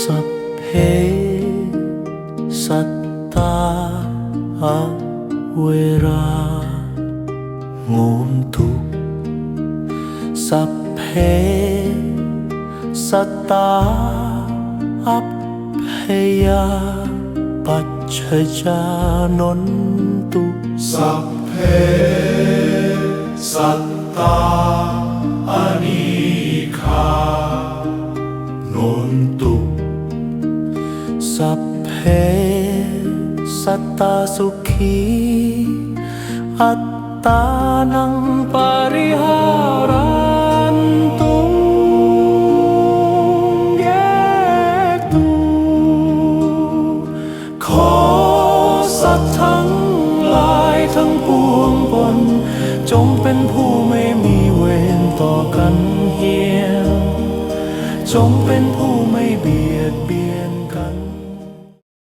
สัพเพสัตตาอเวรางมทุกสัพเพสัตตาอัพพยาปัจฉจานนตุสัพเพสัตตา สัพเพสัตตาสุขีอัตตานังปริหารันตุแยกตูขอสัตว์ทั้งหลายทั้งปวงบน จงเป็นผู้ไม่มีเวรต่อกันเฮียจงเป็นผู้